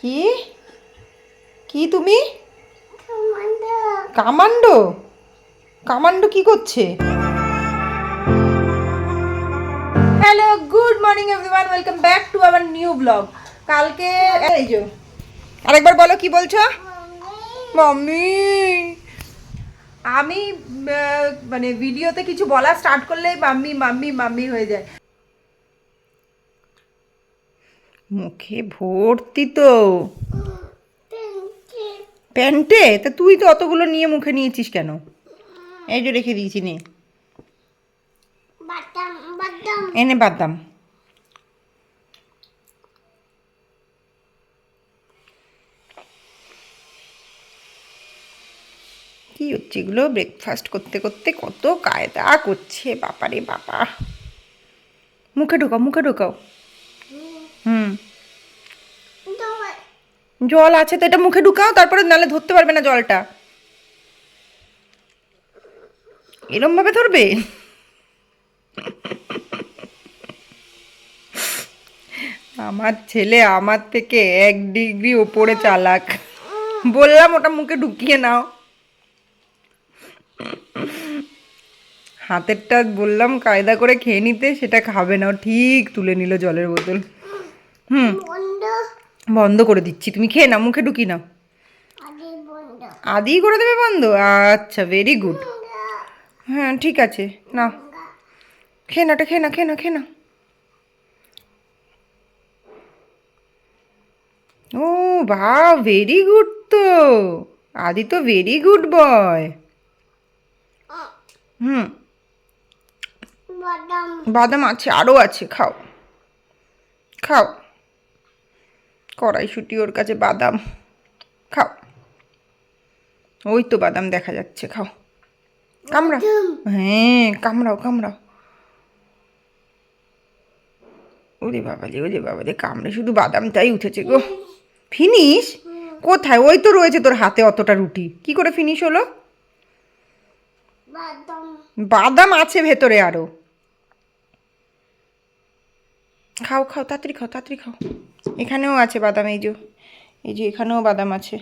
কি? কি তুমি? কামান্ডো। কামান্ডো? কি করছে? Hello good morning everyone welcome back to our new blog কালকে এই যে আরেকবার বলো কি বলছো? মাম্মি। আমি মানে ভিডিওতে কিছু বলা স্টার্ট করলেই মাম্মি মাম্মি মাম্মি হয়ে যায়। মুখে ভর্তি তো। প্যান্টে। তা তুই তো অতগুলো নিয়ে মুখে নিয়েছিস কেন? এই যে রেখে দিয়েছি নে। এনে বাদাম। কি হচ্ছে এগুলো? ব্রেকফাস্ট করতে করতে কত কায়দা করছে বাপারে বাবা মুখে ঢোকাও মুখে ঢোকাও হুম জল আছে তো, এটা মুখে ঢুকাও, তারপরে নালে ধরতে পারবে না জলটা। এরম ভাবে ধরবে? আমার ছেলে আমার থেকে এক ডিগ্রি ওপরে চালাক। বললাম ওটা মুখে ঢুকিয়ে নাও। হাতেরটা বললাম কায়দা করে খেয়ে নিতে, সেটা খাবে না। ঠিক তুলে নিল জলের বোতল। হুম। বন্ধ করে দিচ্ছি। তুমি খেয়ে নাও মুখে ঢুকি নাও। বন্ধ। আদি করে দেবে বন্ধ? আচ্ছা ভেরি গুড হ্যাঁ ঠিক আছে না খেয়ে না খেয়ে না খেয়ে না খেয়ে না ও বা ভেরি গুড তো। আদি তো ভেরি গুড বয় হুম। বাদাম। আছে আরও আছে খাও। খাও। কড়াইশুটি ওর কাছে বাদাম। খাও। ওই তো বাদাম দেখা যাচ্ছে খাও। কামড়াও। হ্যাঁ কামড়াও কামড়াও। ওরে বাবালে ওরে বাবালে কামড়ে শুধু বাদামটাই উঠেছে গো। ফিনিশ? কোথায়? ওই তো রয়েছে তোর হাতে অতটা রুটি। কি করে ফিনিশ হলো? বাদাম। বাদাম আছে ভেতরে আরও। খাও খাও তাড়াতাড়ি খাও তাড়াতাড়ি খাও। এখানেও আছে বাদাম, এই যে এই যে এখানেও বাদাম আছে।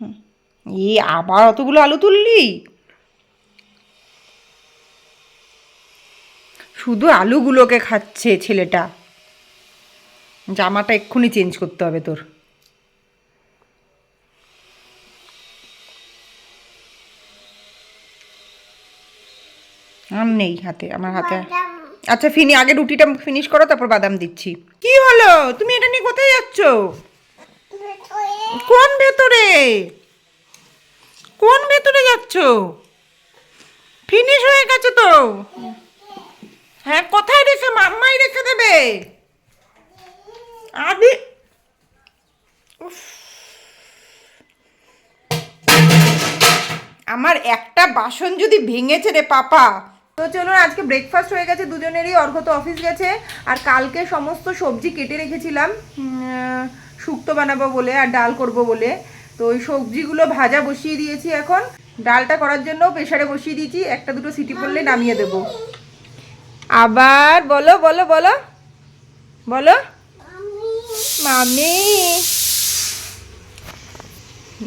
হুম, এ আবার অতগুলো আলু তুললি? শুধু আলুগুলোকে খাচ্ছে ছেলেটা। জামাটা এক্ষুনি চেঞ্জ করতে হবে তোর। আম নেই হাতে, আমার হাতে। আচ্ছা ফিনি, আগে রুটিটা ফিনিশ করো, তারপর বাদাম দিচ্ছি। কি হলো? তুমি এটা নিয়ে কোথায় যাচ্ছ? কোন ভেতরে? কোন ভেতরে যাচ্ছ? ফিনিশ হয়ে গেছে তো? হ্যাঁ কোথায় রেখে, মাম্মাই রেখে দেবে? আদি। আমার একটা বাসন যদি ভেঙেছে রে পাপা তো চলুন, আজকে ব্রেকফাস্ট হয়ে গেছে, দুজনেরই অর্ঘ তো অফিস গেছে। আর কালকে সমস্ত সবজি কেটে রেখেছিলাম শুক্তো বানাবো বলে আর ডাল করব বলে। তো ওই সবজিগুলো ভাজা বসিয়ে দিয়েছি এখন। ডালটা করার জন্য প্রেশারে বসিয়ে দিয়েছি, একটা দুটো সিটি পড়লে নামিয়ে দেবো। আবার বলো বলো বলো বলো। মামি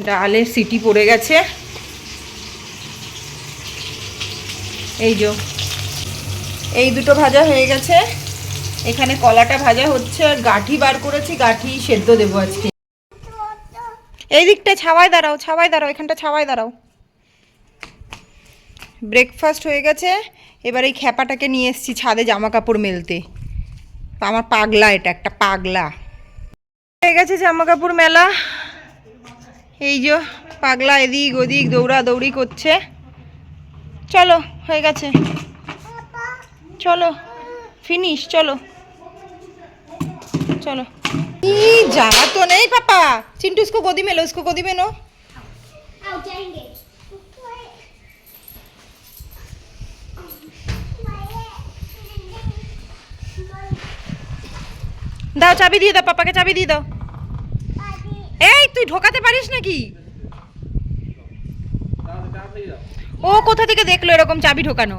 ডালের সিটি পড়ে গেছে। এই যো। এই দুটো ভাজা হয়ে গেছে। এখানে কলাটা ভাজা হচ্ছে, আর গাঠি বার করেছি, গাঠি সেদ্ধ দেবো আজকে। এই দিকটা ছাওয়ায় দাঁড়াও ছাওয়ায় দাঁড়াও, এখানটা ছাওয়ায় দাঁড়াও। ব্রেকফাস্ট হয়ে গেছে। এবার এই খ্যাপাটাকে নিয়ে এসেছি ছাদে জামা কাপড় মেলতে। আমার পাগলা এটা, একটা পাগলা। হয়ে গেছে জামা কাপড় মেলা। এই যে পাগলা এদিক ওদিক দৌড়া দৌড়ি করছে। চলো। হয়ে গেছে চলো ফিনিশ চলো चलो ई जाना तो नहीं पापा चिंटू इसको गोदी में लो इसको गोदी में लो आओ जाएंगे দাও চাবি দিয়ে দাও পাপাকে চাবি দিয়ে দাও এই তুই ঢোকাতে পারিস নাকি ও কোথা থেকে দেখল এরকম চাবি ঢোকানো?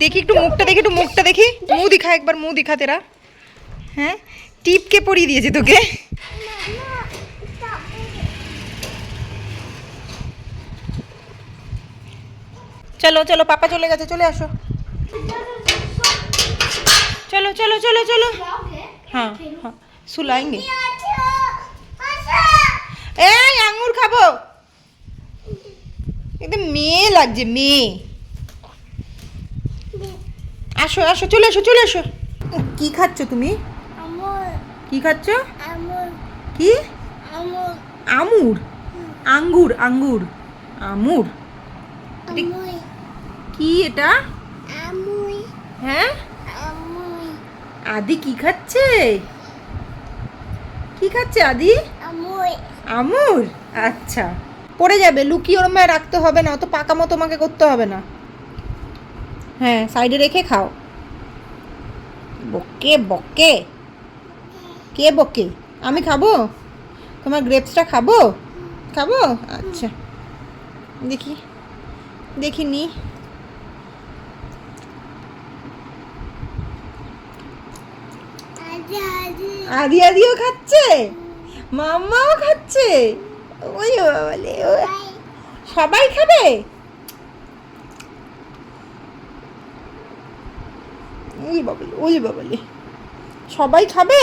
দেখি একটু মুখটা দেখি, একটু মুখটা দেখি। মুখ দিখা, একবার মুখ দিখা তেরা। হ্যাঁ? টিপকে পরিয়ে দিয়েছে তোকে। চলো চলো, পাপা চলে গেছে, চলে আসো। চলো চলো চলো চলো। হ্যাঁ হ্যাঁ। সুলাইঙ্গে এই আঙুর খাব একদম মেয়ে লাগছে মেয়ে আসো আসো চলে এসো চলে এসো কি খাচ্ছ তুমি? কি খাচ্ছ কি আমুর আঙ্গুর আঙ্গুর। আমুর কি এটা? হ্যাঁ? আদি কি খাচ্ছে? কি খাচ্ছে আদি? আমুর আচ্ছা। পড়ে যাবে লুকিয়ে ওরম ভাবে রাখতে হবে না অত পাকামো তোমাকে করতে হবে না। হ্যাঁ সাইডে রেখে খাও। বকে বকে। কে বকে? আমি খাব? তোমার গ্রেপসটা খাব? খাব? আচ্ছা। দেখি। দেখি নি আদি আদি আদি আদিও খাচ্ছে? মাম্মাও খাচ্ছে? ওই বলে সবাই। খাবে? ওই বাবলে ওই বাবলে। সবাই খাবে?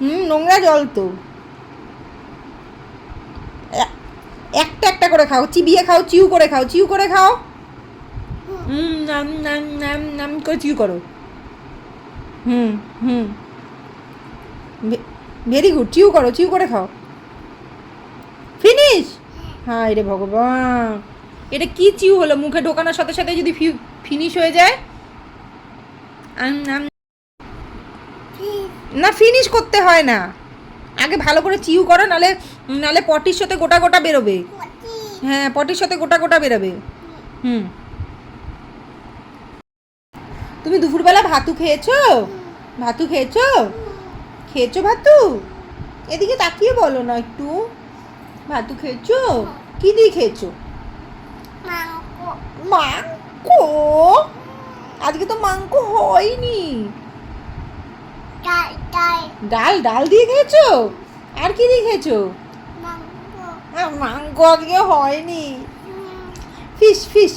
হুম নোংরা জল তো। একটা একটা করে খাও চিবিয়ে খাও চিউ করে খাও চিউ করে খাও। হুম নাম নাম নাম নাম করে চিউ করো। হুম হুম। ভেরি গুড চিউ করো চিউ করে খাও। ফিনিশ হায় রে ভগবান। এটা কি চিউ হলো? মুখে ঢোকানোর সাথে সাথে যদি ফিনিশ হয়ে যায়? না ফিনিশ করতে হয় না। আগে ভালো করে চিউ করো নালে নালে পটির সাথে গোটা গোটা বেরোবে। হ্যাঁ পটির সাথে গোটা গোটা বেরোবে। হুম। তুমি দুপুরবেলা ভাতু খেয়েছো? ভাতু খেয়েছো? খেয়েছো ভাতু? এদিকে তাকিয়ে বলো না একটু। ভাতু খেয়েছো? কি দিয়ে খেয়েছো? মাংকো আজকে তো মাংক হয়নি। ডাল ডাল। দিয়ে খেয়েছো? আর কি দিয়ে খেয়েছো? মাংকো আজকে হয়নি। ফিশ। ফিশ।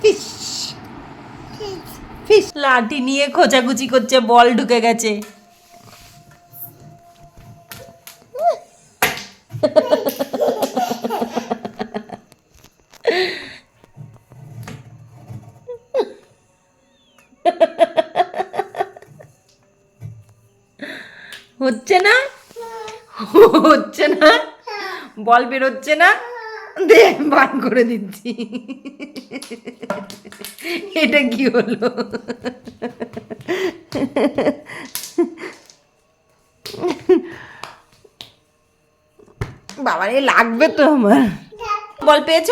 ফিশ। ফিশ লাঠি নিয়ে খোঁচাখুচি করছে, বল ঢুকে গেছে। হচ্ছে না? হচ্ছে না? বল বেরোচ্ছে না? দে, বার করে দিচ্ছি। এটা কি হলো? এ লাগবে তো আমার। বল, পেয়েছ?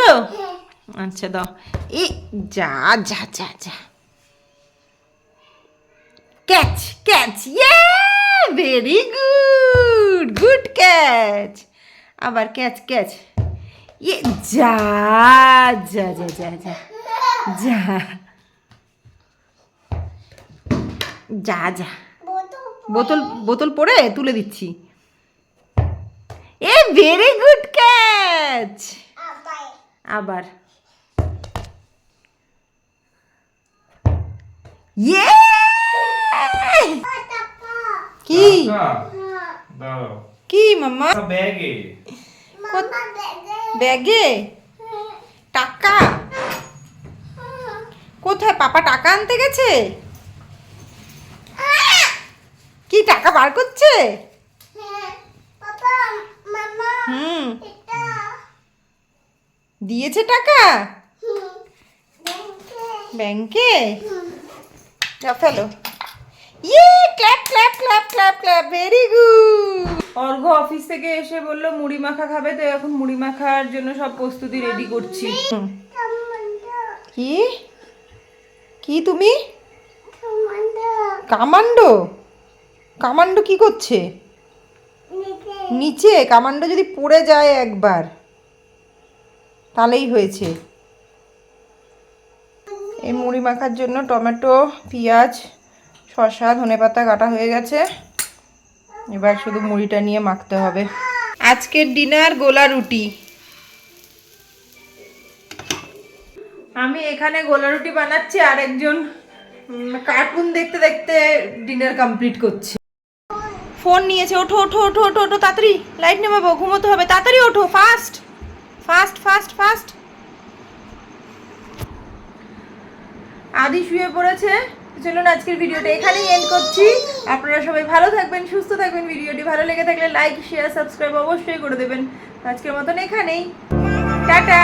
আচ্ছা দাও। এই, যা যা যা যা। Catch catch yay very good good catch আবার ক্যাচ ক্যাচ। ইয়ে যা যা যা যা যা যা। যা যা। বোতল বোতল পড়ে তুলে দিচ্ছি। এ ভেরি গুড ক্যাচ আবার। ইয়ে কি? কি মাম্মা? ব্যাগে। ব্যাগে? টাকা? কোথায়? পাপা টাকা আনতে গেছে? কি, টাকা বার করছে? হুম। দিয়েছে টাকা? ব্যাংকে? ফেলো। Yay clap clap clap clap clap, very good. Argha office থেকে এসে বলল, মুড়ি মাখা খাবে তো, এখন মুড়ি মাখার জন্য সব প্রস্তুতি রেডি করছি। কি? কি তুমি? কামান্ডো? কামান্ডো কি করছে? নিচে। কামান্ডো যদি পড়ে যায় একবার, তাহলেই হয়েছে। এই মুড়ি মাখার জন্য টমেটো, পেঁয়াজ, শসা, ধনেপাতা কাটা হয়ে গেছে। এবার শুধু মুড়িটা নিয়ে মাখতে হবে। আজকের ডিনার গোলা রুটি। আমি এখানে গোলা রুটি বানাচ্ছি, আর একজন কার্টুন দেখতে দেখতে ডিনার কমপ্লিট করছে। ফোন নিয়েছে, ওঠো ওঠো ওঠো ওঠো ওঠো, তাড়াতাড়ি লাইট নেবাবো ঘুমোতে হবে, তাড়াতাড়ি ওঠো ফাস্ট ফাস্ট ফাস্ট ফাস্ট আদি শুয়ে পড়েছে চলুন আজকের ভিডিওটা এখানেই এন্ড করছি। আপনারা সবাই ভালো থাকবেন, সুস্থ থাকবেন। ভিডিওটি ভালো লেগে থাকলে লাইক শেয়ার সাবস্ক্রাইব অবশ্যই করে দেবেন। আজকের মতন এখানেই। টাটা!